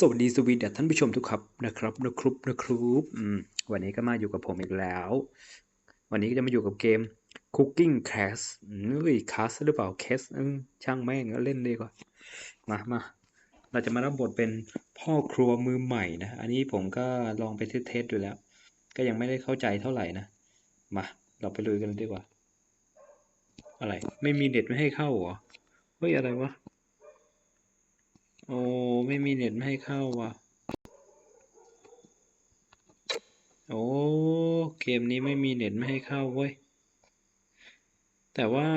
สวัสดีสวีดท่านผู้ชมทุกครับนะครับนะครับนะครับวันนี้ก็มาอยู่กับผมอีกแล้ว วันนี้ก็จะมาอยู่กับเกม Cooking Class เฮ้ย Class หรือเปล่า Class ช่างแม่งก็เล่นดีกว่า มามาเราจะมารับบทเป็นพ่อครัวมือใหม่นะ อันนี้ผมก็ลองไปเทสๆดูแล้ว ก็ยังไม่ได้เข้าใจเท่าไหร่นะ มา เราไปลุยกันดีกว่า อะไร ไม่มีเน็ตไม่ให้เข้าเหรอ เฮ้ย อะไรวะ โอ้ ไม่มีเน็ตไม่ให้เข้าว่ะ โอ้ เกมนี้ไม่มีเน็ตไม่ให้เข้าเว้ย แต่ว่า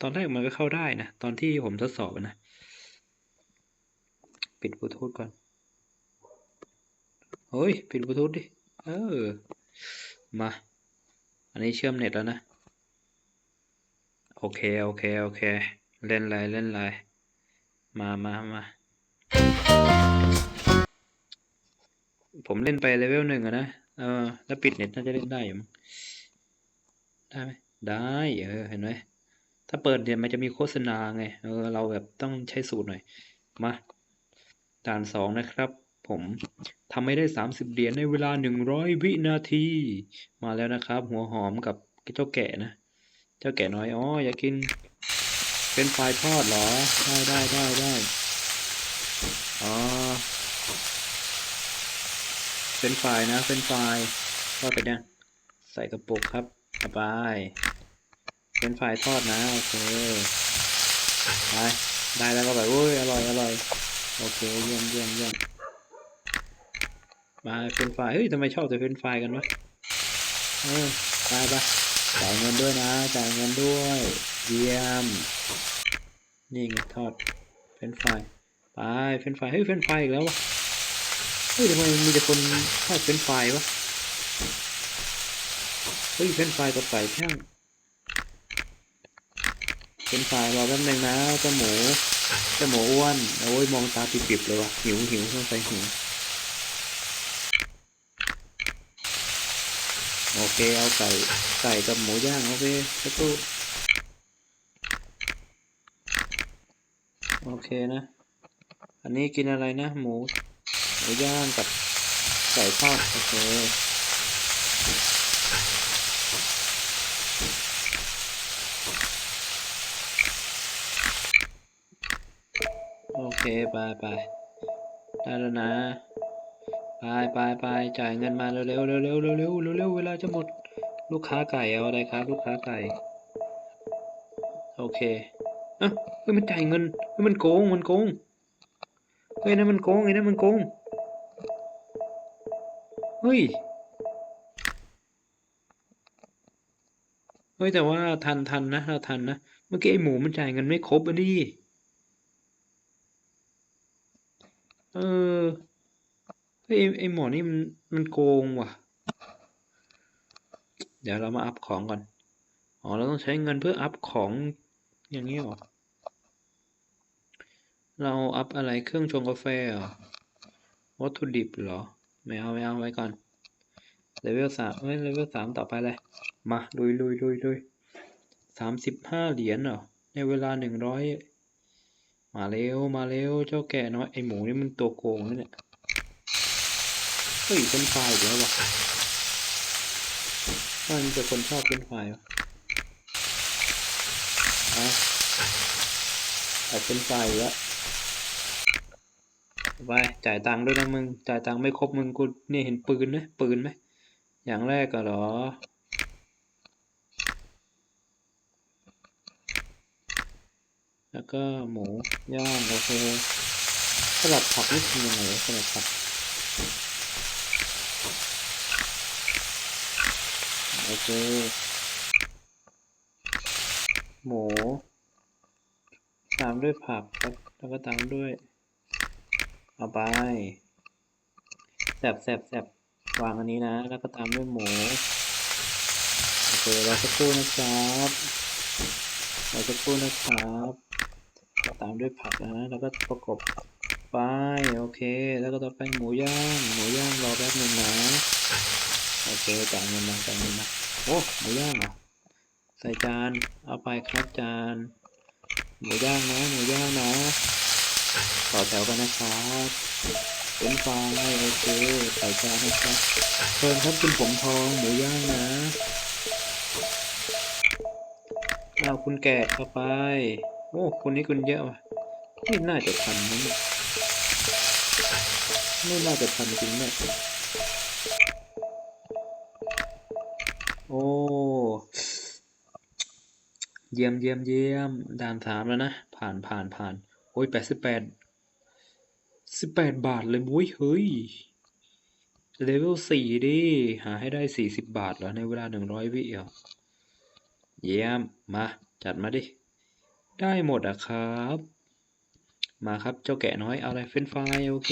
ตอนแรกมันก็เข้าได้นะ ตอนที่ผมทดสอบนะ ปิดบลูทูธก่อน เฮ้ย ปิดบลูทูธดิ เออ มา อันนี้เชื่อมเน็ตแล้วนะ โอเค โอเค โอเค เล่นไรเล่นไรมามามา ผมเล่นไปเลเวลหนึ่งอะนะ เออ แล้วปิดเน็ตน่าจะเล่นได้อยู่มั้งได้ไหม ได้ เออ เห็นไหม ถ้าเปิดเนี่ยมันจะมีโฆษณาไง เออ เราแบบต้องใช้สูตรหน่อย มา ด่านสองนะครับ ผมทำไม่ได้สามสิบเหรียญในเวลาหนึ่งร้อยวินาที มาแล้วนะครับ หัวหอมกับเจ้าแกะนะ เจ้าแกะน้อย อ๋อ อยากกิน เป็นไฟรายทอดเหรอ ได้ได้ได้ได้ อ๋อเป็นไฟรายนะเป็นไฟรายทอดไปยังใส่กระปุกครับเอาไปเป็นไฟรายทอดนะโอเคไปได้แล้วก็แบบโอ้ยอร่อยอร่อยโอเคเยี่ยมเยี่ยมเยี่ยมมาเป็นไฟรายเฮ้ยทำไมชอบแต่เป็นไฟรายกันวะเออไปไปจ่ายเงินด้วยนะจ่ายเงินด้วย เยี่ยม นี่ไงทอดเป็นไฟราย ไปเป็นไฟเฮ้ยเป็นไฟอีกแล้ววะเฮ้ยทำไมมีแต่คนทอดเป็นไฟวะเฮ้ยเป็นไฟกับไก่ช่างเป็นไฟรายรอแป๊บนึงนะเจ้าหมูเจ้าหมูอ้วนโอ้ยมองตาปิบๆเลยวะหิวหิวต้องใส่หิวโอเคเอาไก่ไก่กับหมูย่างโอเคแล้วก็โอเคนะ อันนี้กินอะไรนะ หมูหมูย่างกับไก่ทอดโอเคโอเคไปไปได้แล้วนะไปไปไปจ่ายเงินมาเร็วเร็วเร็วเร็วเร็วเร็วเเวลาจะหมดลูกค้าไก่เอาอะไรครับ ลูกค้าไก่ โอเคอะมันจ่ายเงินมันโกงมันโกง เฮ้ยนั่นมันโกงไอ้นั่นมันโกง เฮ้ย เฮ้ย แต่ว่าทันทันนะ เราทันนะ เมื่อกี้ไอ้หมูมันจ่ายเงินไม่ครบอะดิ เออไอ้ไอ้หมอนี่มันมันโกงว่ะ เดี๋ยวเรามาอัพของก่อน อ๋อ เราต้องใช้เงินเพื่ออัพของอย่างนี้เหรอ เราอัพอะไรเครื่องชงกาแฟเหรอ วัตถุดิบเหรอ ไม่เอาไม่เอาไว้ก่อน เลเวลสามเฮ้ย เลเวลสามต่อไปเลย มาลุยลุยลุยลุยสามสิบห้าเหรียญเหรอ ในเวลาหนึ่งร้อยมาเร็ว มาเร็ว เจ้าแก่น้อย ไอหมูนี่มันตัวโกงนะเนี่ยเฮ้ยเป็นไฟอีกแล้ววะมันจะคนชอบเป็นไฟวะอะเป็นไฟแล้ว ไปจ่ายตังค์ด้วยนะมึง จ่ายตังค์ไม่ครบมึงกูเนี่ยเห็นปืนไหมปืนไหม อย่างแรกก็เหรอ แล้วก็หมูย่างโอเคสลัดผักนี่ทำยังไงสลัดผักโอเคหมูตามด้วยผักครับแล้วก็ตามด้วย เอาไปแสบแสบแสบวางอันนี้นะ แล้วก็ตามด้วยหมูโอเครอสักครู่นะครับรอสักครู่นะครับตามด้วยผักนะแล้วก็ประกบไปโอเค แล้วก็ต่อไปหมูย่างหมูย่างรอแป๊บนึงนะโอเคจ่ายเงินมาจ่ายเงินมาโอ้หมูย่างเหรอใส่จานเอาไปครับจานหมูย่างนะหมูย่างนะ ต่อแถวกันนะครับเป็นไฟล์โอเคใส่จานนะครับเชิญครับคุณผมทองหมูย่างนะเอาคุณแกะเข้าไป โอ้คนนี้คุณเยอะว่ะนี่น่าจะทันนะเนี่ยไม่น่าจะทันจริงเนี่ยโอ้เยี่ยมเยี่ยมเยี่ยมด่านสามแล้วนะ ผ่านผ่านผ่าน โอ้ยแปดสิบแปดสิบแปดบาทเลยบุ้ยเฮ้ยเลเวลสี่ดิ หาให้ได้สี่สิบบาทเหรอในเวลาหนึ่งร้อยวิเหรอเยี่ยม มา จัดมาดิ ได้หมดอะครับ มาครับเจ้าแกะน้อย เอาอะไรเฟรนช์ฟโอเค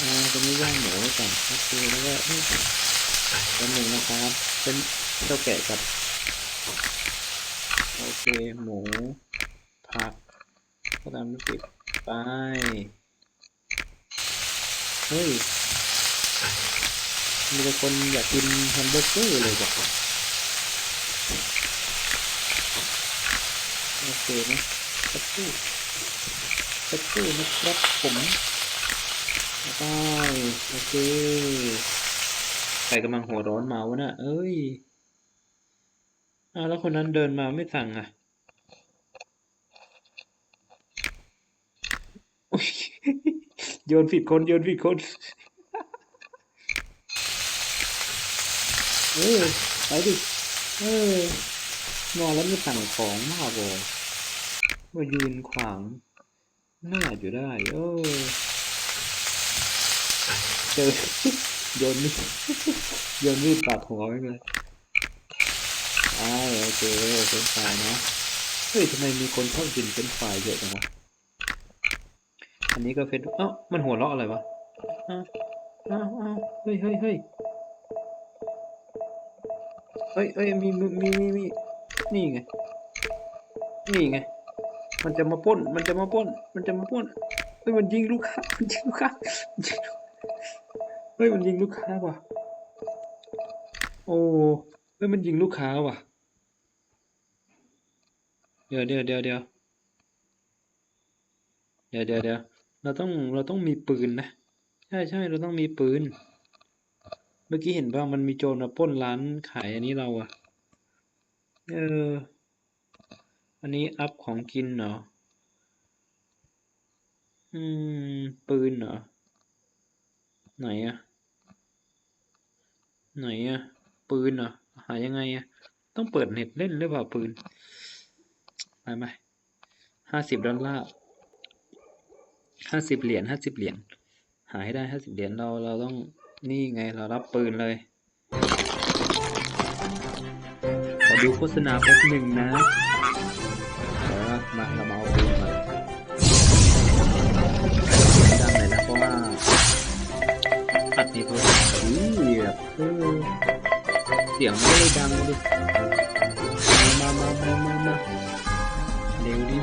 อ่าตรงนี้ย่างหมูก่อนโอเคแล้วก็นี่เป็นหนึ่งนะครับ เป็นเจ้าแกะกับ โอเค หมูผัก ก็ตามด้วยสิบไป เฮ้ย มีแต่คนอยากกินแฮมเบอร์เกอร์เลยว่ะโอเคนะสักครู่สักครู่นะครับผมไปโอเคใครกำลังหัวร้อนมาวะน่ะเอ้ยอ้าวแล้วคนนั้นเดินมาไม่สั่งอะโอ๊ย โยนผิดคนโยนผิดคนเออไปดิเออนอนแล้วไม่สั่งของมากบอมายืนขวางหน้าอยู่ได้เออเจอโยนมีดโยนมีดปาดหัวไว้เลยอ่าโอเคเป็นไฟล์นะเฮ้ยทำไมมีคนชอบกินเป็นไฟล์เยอะจังวะ อันนี้ก็เฟซเอ้ามันหัวเราะอะไรวะอ้าวอ้าวอ้าวเฮ้ยเฮ้ยเฮ้ยเอ้ยเอ้ยมีมีมีมีนี่ไง นี่ไง มันจะมาป้น มันจะมาป้น มันจะมาป้น เฮ้ย มันยิงลูกค้า มันยิงลูกค้า เฮ้ย มันยิงลูกค้าว่ะ โอ้เฮ้ย มันยิงลูกค้าว่ะ เดี๋ยวเดี๋ยวเดี๋ยวเดี๋ยวเดี๋ยวเดี๋ยวเดี๋ยว เราต้องเราต้องมีปืนนะ ใช่ใช่เราต้องมีปืน เมื่อกี้เห็นป่ะมันมีโจรมาป้นร้านขายอันนี้เราอะเออ อันนี้อัพของกินเหรอ อืม ปืนเหรอ ไหนอะไหนอะปืนเหรอ หายังไงอะต้องเปิดเน็ตเล่นหรือเปล่าปืน ไปไหมห้าสิบดอลลาร์ ห้าสิบเหรียญห้าสิบเหรียญหาให้ได้ห้าสิบเหรียญเราเราต้องนี่ไงเรารับปืนเลยขอดูโฆษณาแป๊บหนึ่งนะเออมาเรามาเอาปืนมาดังเลยนะเพราะว่าอัดในโทรศัพท์อุ้ยแบบเออเสียงไม่ได้ดังเลยมามามามามาเร็วดี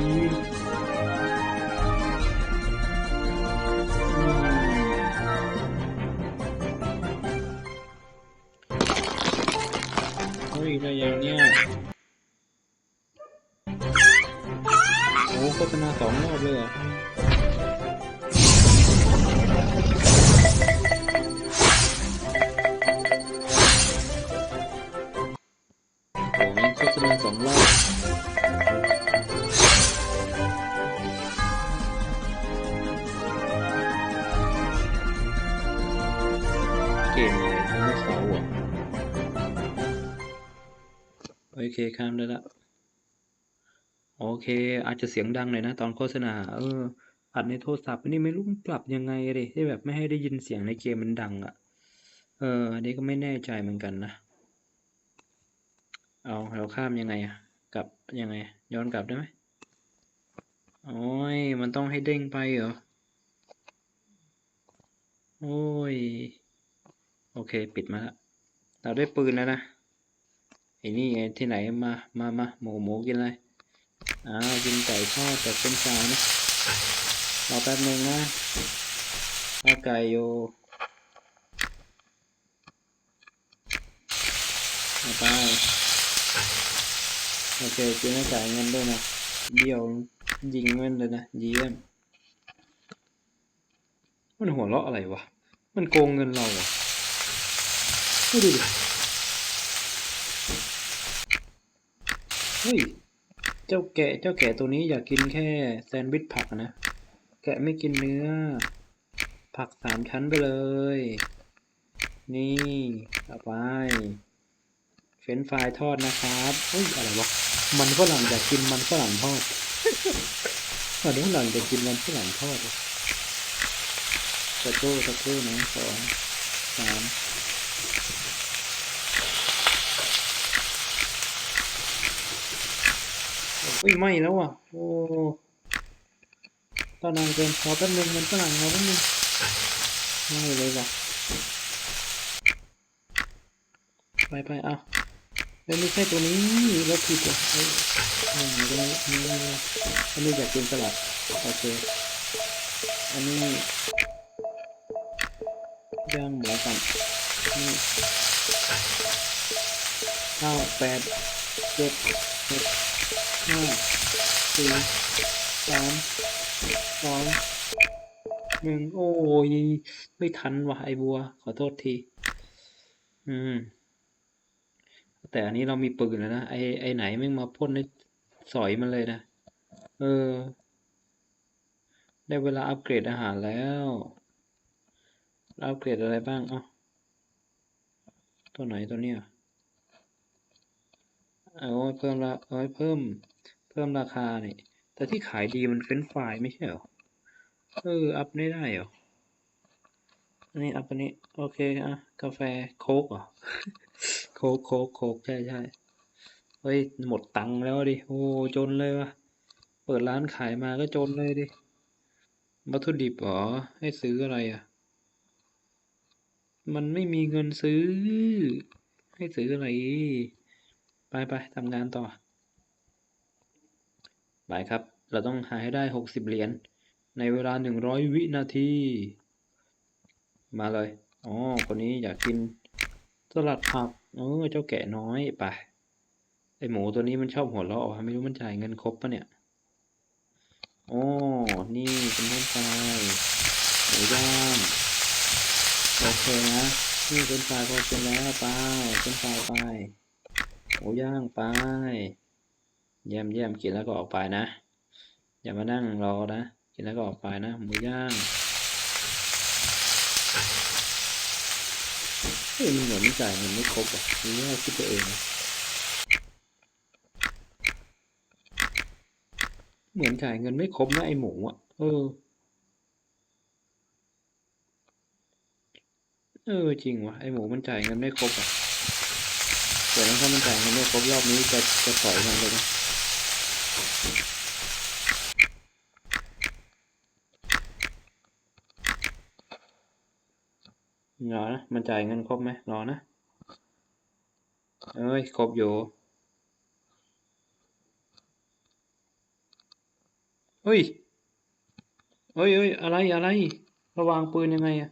ยได้ยังเนี่ยโอ้โฆษณาสองรอบเลยเหรอ โอเคข้ามได้ละโอเค อาจจะเสียงดังหน่อยนะ ตอนโฆษณา เอออัดในโทรศัพท์นี่ไม่รู้มันปรับยังไงเลยที่แบบไม่ให้ได้ยินเสียงในเกมมันดังอะ่ะ เอออันนี้ก็ไม่แน่ใจเหมือนกันนะ เอาเราข้ามยังไงอะกลับยังไง ย้อนกลับได้ไหมโอ้ยมันต้องให้เด้งไปเหรอโอ้ย โอเค ปิดมาละเราได้ปืนแล้วนะ นี่ไงที่ไหนมา มามาหมูหมูกินอะไรอ้าวกินไก่ทอดแต่เป็นสายนะรอแป๊บนึงนะข้าไก่อยู่เอาไปโอเคกินไม่จ่ายเงินด้วยนะเดี่ยวยิงเงินเลยนะเยี่ยมมันหัวเราะอะไรวะ มันโกงเงินเราเหรอไม่ดูดิ ฮ้ย เจ้าแกะเจ้าแกะตัวนี้อยากกินแค่แซนด์วิชผักนะ แกะไม่กินเนื้อ ผักสามชั้นไปเลย นี่เอาไป เฟรนฟรายทอดนะครับเฮ้ย อะไรวะ มันฝรั่งอยากกินมันฝรั่งทอดมันฝรั่งอยากกินมันฝรั่งทอดสักครู่สักครู่นะสองสาม อุ้ยไหม่แล้วอะ โอ้ตอนนานเกินขอแป๊บนึงมันฝรั่งเราแป๊บนึงไม่เลยว่ะไปไปอะเล่นไม่ใช่ตัวนี้แล้วผิดอะเอ้ยอันนี้ก็ไม่อันนี้ไม่อันนี้อยากกินสลัดโอเค อันนี้ย่างหมูสับนี่เก้าแปดเจ็ดหก ห้าสี่สามสองหนึ่งโอ้ยไม่ทันว่ะไอบัว ขอโทษที อืม แต่อันนี้เรามีปืนแล้วนะ ไอไอไหนแม่มาพ่นให้สอยมันเลยนะ เออ ได้เวลาอัปเกรดอาหารแล้วเราอัปเกรดอะไรบ้างเอ้าตัวไหนตัวเนี้ยเอาเพิ่มละเอาไว้เพิ่ม พิ่มราคานี่ แต่ที่ขายดีมันเฟรนช์ฟรายไม่ใช่เหรอ เออ อัพไม่ได้เหรอ อันนี้อัพอันนี้ โอเคอะ กาแฟโค้กเหรอ โค้กโค้กโค้กใช่ใช่เฮ้ย หมดตังค์แล้วดิ โอ้จนเลยวะเปิดร้านขายมาก็จนเลยดิ วัตถุดิบเหรอ ให้ซื้ออะไรอะ มันไม่มีเงินซื้อ ให้ซื้ออะไร ไปไปทำงานต่อ ไปครับ เราต้องหาให้ได้หกสิบเหรียญในเวลาหนึ่งร้อยวินาที มาเลย อ๋อ คนนี้อยากกินสลัดผัก เออ เจ้าแกะน้อยไป ไอหมูตัวนี้มันชอบหัวเราะไม่รู้มันจ่ายเงินครบปะเนี่ยอ๋อนี่เป็นเพื่อนไฟหมูย่างโอเคนะ นี่เป็นไฟพอกินแล้วไปเป็นไฟไปหมูย่างไป เยี่ยมเยี่ยมกินแล้วก็ออกไปนะ อย่ามานั่งรอนะ กินแล้วก็ออกไปนะหมูย่างเฮ้ยมันเหมือนไมันจ่ายเงินไม่ครบอะนี่ว่าคิดไปเองนะเหมือนจ่ายเงินไม่ครบนะไอหมูอะเออเออจริงวะไอหมูมันจ่ายเงินไม่ครบอะแต่ถ้ามันจ่ายเงินไม่ครบรอบนี้จะจะสอยมันเลยนะ รอนะ มันจ่ายเงินครบไหมรอนะ เอ้ย ครบอยู่เฮ้ยเฮ้ยเฮ้ยอะไร อะไร ระวางปืนยังไงอะ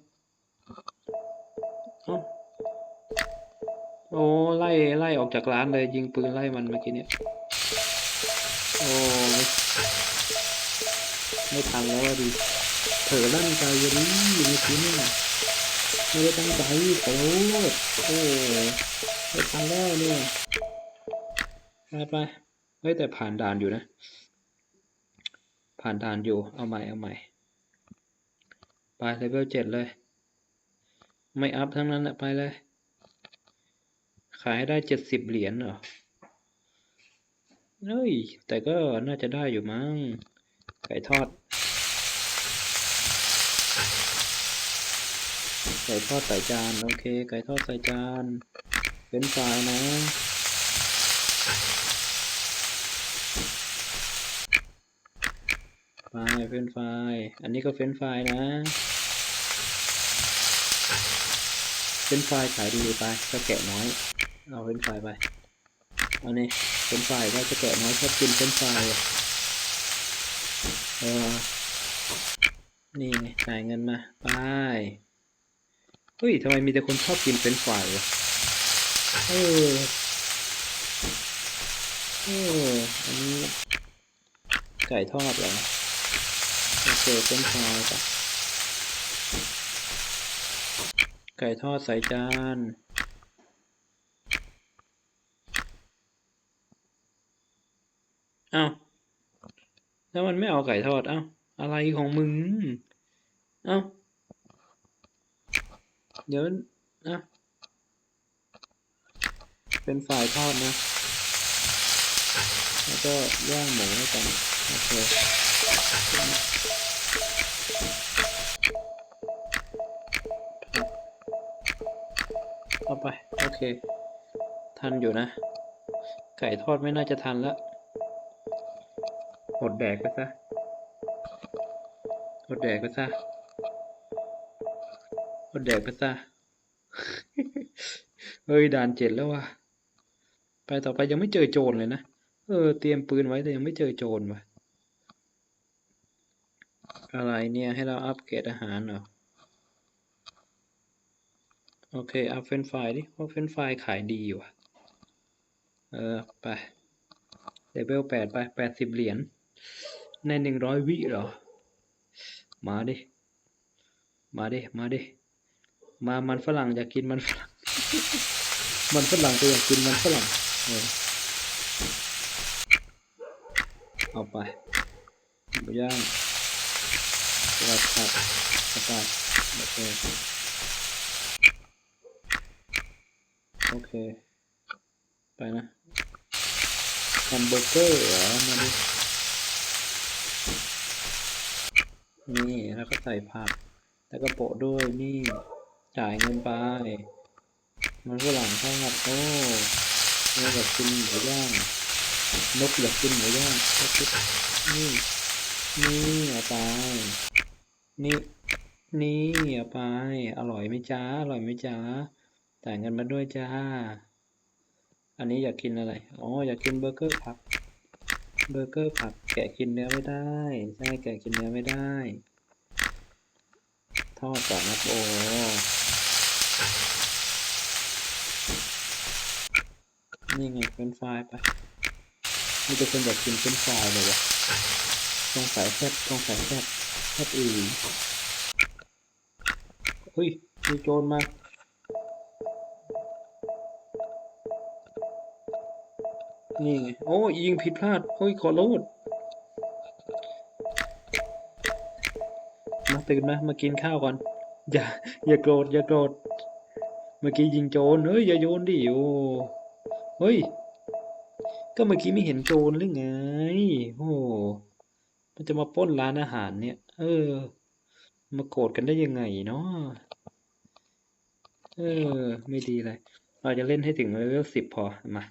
โอ้ ไล่ ไล่ออกจากร้านเลย ยิงปืนไล่มันเมื่อกี้เนี่ย โอ้ยไม่ทันแล้วดิเผลอลั่นใจอยู่ดิเมื่อกี้เนี่ยไม่ได้ตั้งใจขอโทษโอ้ไม่ทันแล้วเนี่ยไปไปเฮ้ยแต่ผ่านด่านอยู่นะ ผ่านด่านอยู่เอาใหม่เอาใหม่ไปเลเวลเจ็ดเลย ไม่อัพทั้งนั้นแหละไปเลย ขายให้ได้เจ็ดสิบเหรียญเหรอ เฮ้ย แต่ก็น่าจะได้อยู่มั้ง ไก่ทอด ไก่ทอดใส่จาน โอเค ไก่ทอดใส่จาน เป็นไฟรายนะ ไฟเป็นไฟอันนี้ก็เฟรนช์ฟนะ เฟรนช์ฟขายดีไป ก็แกะน้อย เอาเฟรนช์ฟไป เอาเนี่ เฟรนช์ฟรายก็จะแกะน้อยชอบกินเฟรนช์ฟรายเออนี่ไงจ่ายเงินมาไปเฮ้ยทำไมมีแต่คนชอบกินเฟรนช์ฟรายเออเอออันนี้ไก่ทอดเหรอโอเคเฟรนช์ฟรายปะไก่ทอดใส่จาน อ้าแล้วมันไม่เอาไก่ทอด เอ้า อะไรของมึง เอ้า เดี๋ยวนะ เป็นฝ่ายทอดนะ แล้วก็ย่างหมูแล้วกันโอเคเอาไป โอเค ทันอยู่นะ ไก่ทอดไม่น่าจะทันและอ ดแดกไปซะอดแดกไปซะอดแดกไปซะเฮ้ยด่านเจ็ดแล้วว่ะ ไปต่อไปยังไม่เจอโจรเลยนะ เออ เตรียมปืนไว้แต่ยังไม่เจอโจรว่ะ อะไรเนี่ยให้เราอัปเกรดอาหารเหรอ โอเคเอาเฟนช์ฟดิเพราะเฟนช์ฟขายดีอยู่อะเออ ไปเลเวลแปดไปแปดสิบเหรียญ ในหนึ่งร้อยวิเหรอ มาดิ มาดิ มาดิ มามันฝรั่งอยากกินมันฝรั่ง มันฝรั่งก็อยากกินมันฝรั่งเอาไปหมูย่างสลัดผักสลัดโอเคโอเค ไปนะแฮมเบอร์เกอร์เหรอมาดิ นี่แล้วก็ใส่ผัก แล้วก็โปะด้วยนี่จ่ายเงินไปมันฝรั่งทอดโอ้นกอยากกินหมูย่างนกอยากกินหมูย่างนี่นี่เอาไปนี่นี่เอาไป อร่อยไหมจ้าอร่อยไหมจ้าจ่ายเงินมาด้วยจ้า อันนี้อยากกินอะไร อ๋อ อยากกินเบอร์เกอร์ผัก เบอร์เกอร์ผักแกะกินเนื้อไม่ได้ ใช่แกะกินเนื้อไม่ได้ ทอดก่อนนะโอ้นี่ไงเป็นไฟรายไปมีแต่คนอยากกินเป็นไฟรายเลยวะต้องใส่แซ่บต้องใส่แซ่บแซ่บอีเฮ้ยมีโจรมา นี่ไง โอ้ยิงผิดพลาด โอ้ย ขอโทษมาตื่นมามากินข้าวก่อน อย่า อย่าโกรธ อย่าโกรธ เมื่อกี้ยิงโจร เฮ้ย อย่าโยนดิโอ้เฮ้ย ก็เมื่อกี้ไม่เห็นโจรหรือไง โอ้มันจะมาป้นร้านอาหารเนี่ย เออ มาโกรธกันได้ยังไงเนาะ เออ ไม่ดีเลย เราจะเล่นให้ถึงเลเวลสิบพอ มา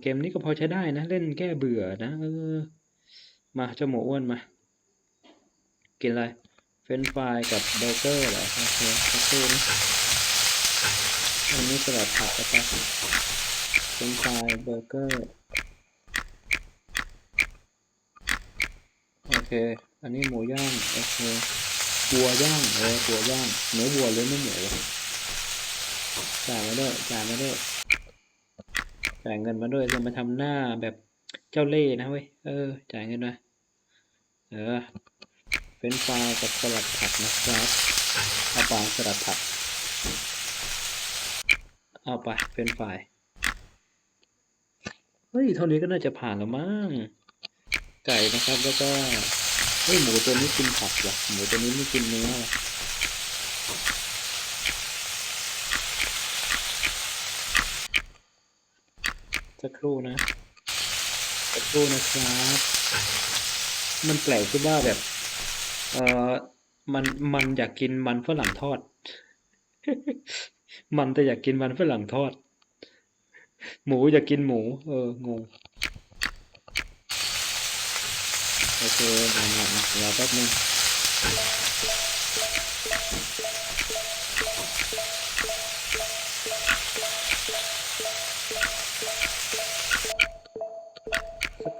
เกมนี้ก็พอใช้ได้นะ เล่นแก้เบื่อนะเออมาเจ้าหมูอ้วนมา กินอะไร เฟรนฟรายกับเบอร์เกอร์เหรอโอเคสักครู่นะอันนี้สลัดผักนะครับเฟรนฟรายเบอร์เกอร์ โอเค อันนี้หมูย่าง โอเควัวย่างเออวัวย่างเนื้อวัวหรือเนื้อหมูจ่ายมาด้วยจ่ายมาด้วย จ่ายเงินมาด้วยจะมาทำหน้าแบบเจ้าเล่ห์นะเว้ย เออ จ่ายเงินมา เออเฟรนช์ฟรายกับสลัดผักนะครับเอาไปสลัดผัก เอาไปเฟรนช์ฟรายเฮ้ย เท่านี้ก็น่าจะผ่านแล้วมั้ง ไก่นะครับ แล้วก็ เฮ้ย หมูตัวนี้กินผักว่ะหมูตัวนี้ไม่กินเนื้อว่ะสัก ครู่นะสักครู่นะครับ มันแปลกที่ว่าแบบ เออมันมันอยากกินมันฝรั่งทอด มันแต่อยากกินมันฝรั่งทอด หมูอยากกินหมู เอองงโอเคมามามาเดี๋ยวแป๊บนึง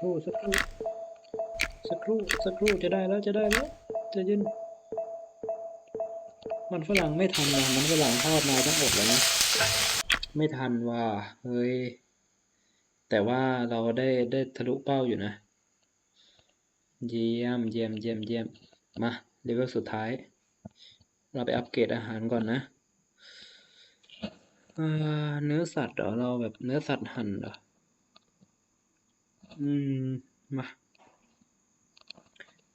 รู่สักครู่สักครู่สักครู่จะได้แล้วจะได้แล้วจะย็นมันฝรั่งไม่ทันนะมันฝรั่งทอดมาทั้งหมดแล้วนะไม่ทันว่าเฮ้ย แต่ว่าเราได้ได้ทะลุเป้าอยู่นะ เยี่ยมเยี่ยมเยี่ยมเยี่ยมมาเลเวลสุดท้าย เราไปอัปเกรดอาหารก่อนนะเนื้อสัตว์เหรอเราแบบเนื้อสัตว์หั่นเหรอ อืม มา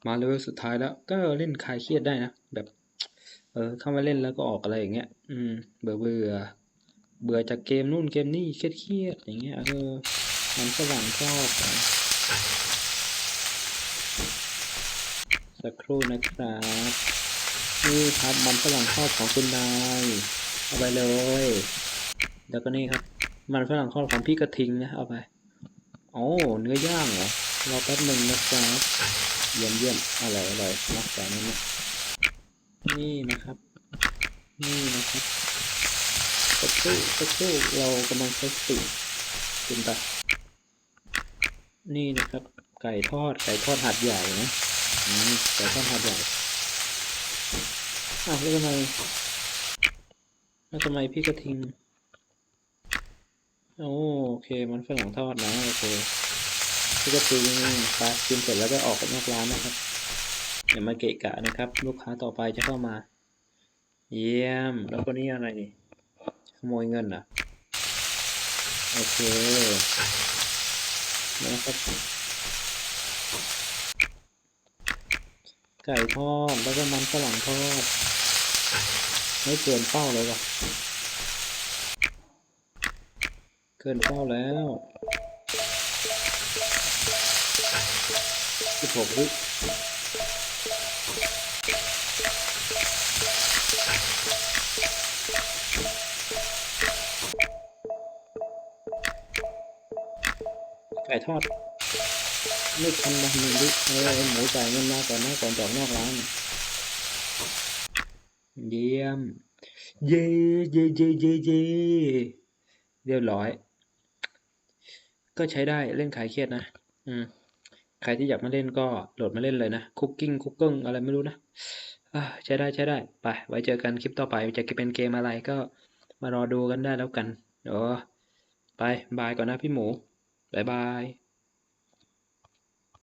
มาเลเวลสุดท้ายแล้ว ก็เล่นคลายเครียดได้นะ แบบ เออ เข้ามาเล่นแล้วก็ออกอะไรอย่างเงี้ย อืม เบื่อเบื่อ เบื่อจากเกมนู่นเกมนี่เครียดเครียดอย่างเงี้ย เออ มันฝรั่งชอบสักครู่นะครับนี่ครับมันฝรั่งทอดของคุณนายเอาไปเลย แล้วก็นี่ครับ มันฝรั่งทอดของพี่กระทิงนะเอาไป อ้เนื้อย่างเหรอรอแป๊บหนึ่งนะครับเยี่ยมเยี่ยมอร่อยอร่อยรักแต่นั้นนะนี่นะครับ นี่นะครับสักครู่สักครู่เรากำลังใช้สติกินไปนี่นะครับ ไก่ทอดไก่ทอดหัดใหญ่นะไก่ทอดหัดใหญ่อ้าวแล้วทำไมแล้วทำไมพี่กระทิง โอเคมันฝรั่งทอดนะโอเคพี่ก็คือไปกินเสร็จแล้วก็ออกไปนอกร้านนะครับอย่ามาเกะกะนะครับ ลูกค้าต่อไปจะเข้ามา เยี่ยม แล้วก็นี่อะไรนี่ขโมยเงินเหรอะโอเคนะครับไก่ทอดแล้วก็มันฝรั่งทอดไม่เกินเป้าเลยว่ะ เกินเป้าแล้วสิบหกวิไก่ทอดไม่ทันนะหนึ่งวิเออหมูจ่ายเงินมาก่อนนะก่อนจออกนอกร้าน เยี่ยม เย่เย่เย่เย่เย่เรียบร้อย ก็ใช้ได้เล่นขายเครียดนะ อืม ใครที่อยากมาเล่นก็โหลดมาเล่นเลยนะคุกกิ้งคุกกิ้งอะไรไม่รู้นะใช้ได้ใช้ได้ไปไว้เจอกันคลิปต่อไปจะเป็นเกมอะไรก็มารอดูกันได้แล้วกันเดี๋ยวไปบายก่อนนะพี่หมูบายบาย